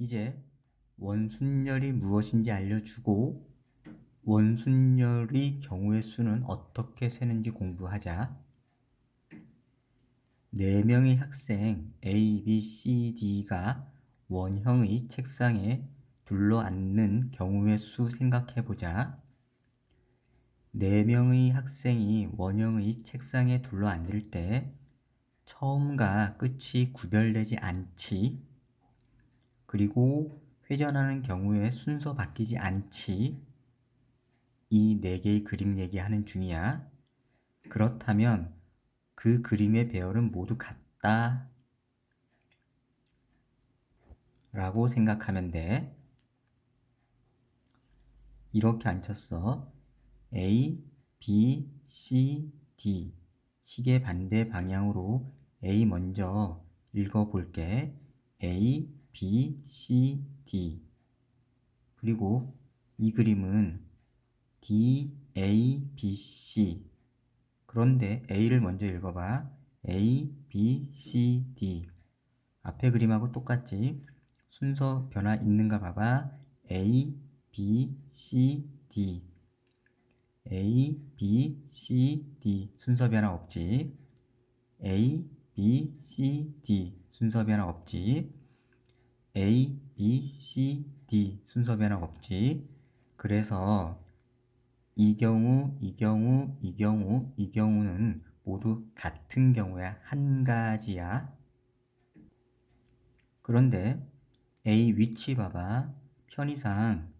이제 원순열이 무엇인지 알려주고 원순열의 경우의 수는 어떻게 세는지 공부하자. 4명의 학생 A, B, C, D가 원형의 책상에 둘러앉는 경우의 수 생각해보자. 4명의 학생이 원형의 책상에 둘러앉을 때 처음과 끝이 구별되지 않지. 그리고 회전하는 경우에 순서 바뀌지 않지. 이 네 개의 그림 얘기하는 중이야. 그렇다면 그 그림의 배열은 모두 같다. 라고 생각하면 돼. 이렇게 앉혔어. A, B, C, D. 시계 반대 방향으로 A 먼저 읽어볼게. A, B, C, D. 그리고 이 그림은 D, A, B, C. 그런데 A를 먼저 읽어봐. A, B, C, D. 앞에 그림하고 똑같지? 순서 변화 있는가 봐봐. A, B, C, D. A, B, C, D. 순서 변화 없지? A, B, C, D. 순서 변화 없지? A, B, C, D. 순서 변화 없지? 그래서 이 경우, 이 경우, 이 경우, 이 경우는 모두 같은 경우야. 한 가지야. 그런데 A 위치 봐봐. 편의상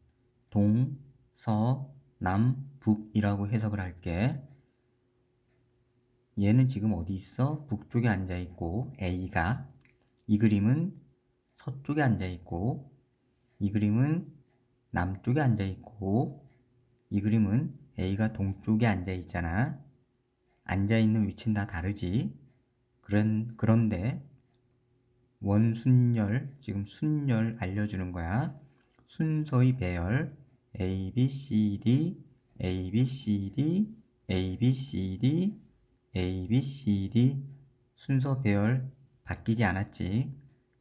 동, 서, 남, 북이라고 해석을 할게. 얘는 지금 어디 있어? 북쪽에 앉아 있고 A가 이 그림은 서쪽에 앉아 있고 이 그림은 남쪽에 앉아 있고 이 그림은 A가 동쪽에 앉아 있잖아. 앉아 있는 위치는 다 다르지. 그런 그런데 원순열 지금 순열 알려주는 거야. 순서의 배열 A, B, C, D, A, B, C, D, A, B, C, D, A, B, C, D 순서 배열 바뀌지 않았지.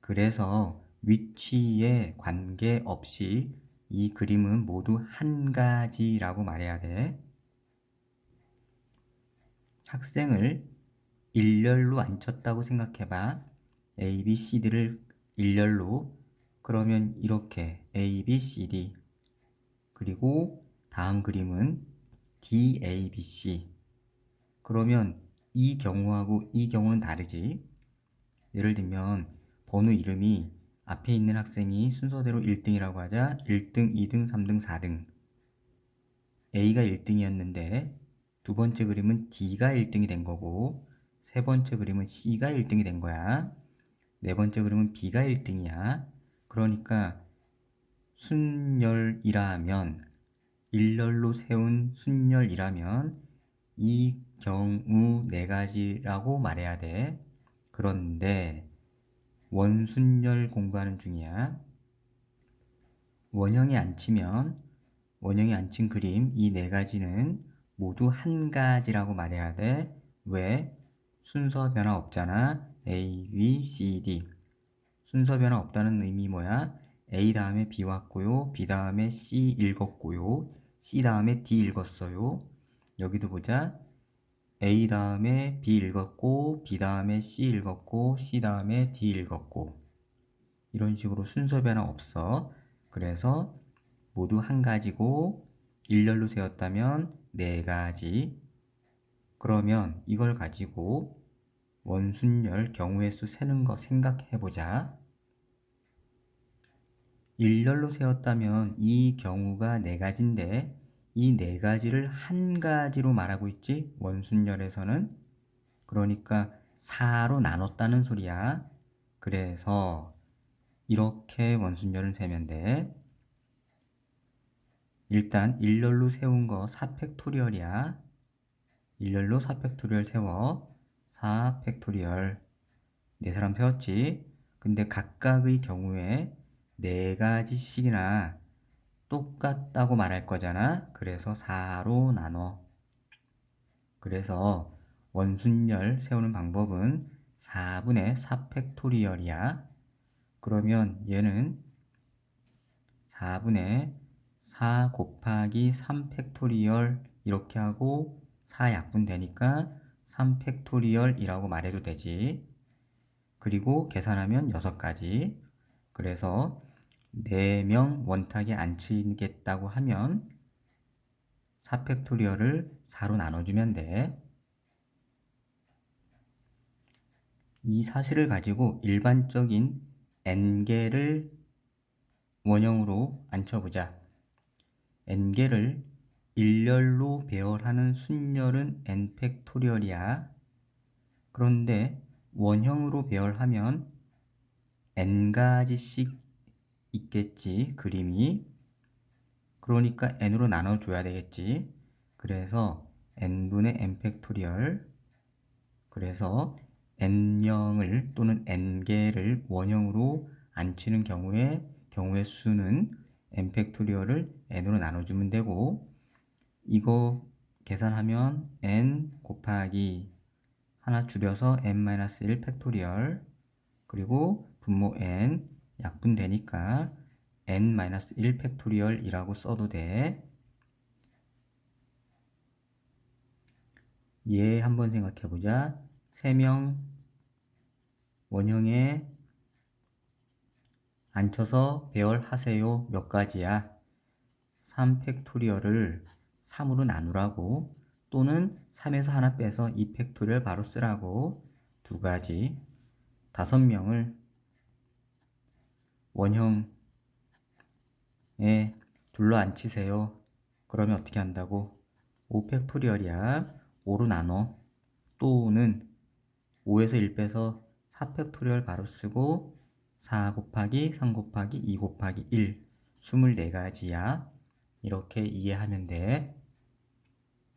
그래서 위치에 관계없이 이 그림은 모두 한 가지라고 말해야 돼. 학생을 일렬로 앉혔다고 생각해봐. A, B, C, D를 일렬로. 그러면 이렇게 A, B, C, D. 그리고 다음 그림은 D, A, B, C. 그러면 이 경우하고 이 경우는 다르지. 예를 들면 번호 이름이 앞에 있는 학생이 순서대로 1등이라고 하자 1등, 2등, 3등, 4등. A가 1등이었는데 두 번째 그림은 D가 1등이 된 거고 세 번째 그림은 C가 1등이 된 거야. 네 번째 그림은 B가 1등이야. 그러니까 순열이라면 일렬로 세운 순열이라면 이 경우 네 가지라고 말해야 돼. 그런데 원순열 공부하는 중이야. 치면 원형이 안친 그림 이 네 가지는 모두 한 가지라고 말해야 돼. 왜? 순서 변화 없잖아. A, B, C, D. 순서 변화 없다는 의미 뭐야? A 다음에 B 왔고요. B 다음에 C 읽었고요. C 다음에 D 읽었어요. 여기도 보자. A 다음에 B 읽었고 B 다음에 C 읽었고 C 다음에 D 읽었고 이런 식으로 순서 변화 없어. 그래서 모두 한 가지고 일렬로 세웠다면 네 가지. 그러면 이걸 가지고 원순열 경우의 수 세는 거 생각해 보자. 일렬로 세웠다면 이 경우가 네 가지인데 이 네 가지를 한 가지로 말하고 있지 원순열에서는 그러니까 4로 나눴다는 소리야. 그래서 이렇게 원순열을 세면 돼. 일단 일렬로 세운 거 4팩토리얼이야. 일렬로 4팩토리얼 세워. 4팩토리얼. 네 사람 세웠지? 근데 각각의 경우에 네 가지씩이나 똑같다고 말할 거잖아. 그래서 4로 나눠. 그래서 원순열 세우는 방법은 4분의 4팩토리얼이야. 그러면 얘는 4분의 4 곱하기 3 팩토리얼 이렇게 하고 4 약분 되니까 3 팩토리얼이라고 말해도 되지. 그리고 계산하면 6가지. 그래서 4명 원탁에 앉히겠다고 하면 4 팩토리얼을 4로 나눠주면 돼. 이 사실을 가지고 일반적인 n개를 원형으로 앉혀보자. n개를 일렬로 배열하는 순열은 n 팩토리얼이야. 그런데 원형으로 배열하면 n 가지씩 있겠지, 그림이. 그러니까 n으로 나눠줘야 되겠지. 그래서 n분의 n 팩토리얼. 그래서 n명을 또는 n개를 원형으로 앉히는 경우에 경우의 수는 n 팩토리얼을 n으로 나눠주면 되고 이거 계산하면 n 곱하기 하나 줄여서 n-1 팩토리얼 그리고 분모 n 약분되니까 n-1 팩토리얼이라고 써도 돼. 얘 한번 생각해 보자. 3명 원형에 앉혀서 배열하세요. 몇 가지야? 3 팩토리얼을 3으로 나누라고 또는 3에서 하나 빼서 2 팩토리얼 바로 쓰라고 두 가지 다섯 명을 원형에 둘러 앉히세요. 그러면 어떻게 한다고? 5 팩토리얼이야. 5로 나눠 또는 5에서 1 빼서 4 팩토리얼 바로 쓰고 4 곱하기 3 곱하기 2 곱하기 1 24가지야. 이렇게 이해하면 돼.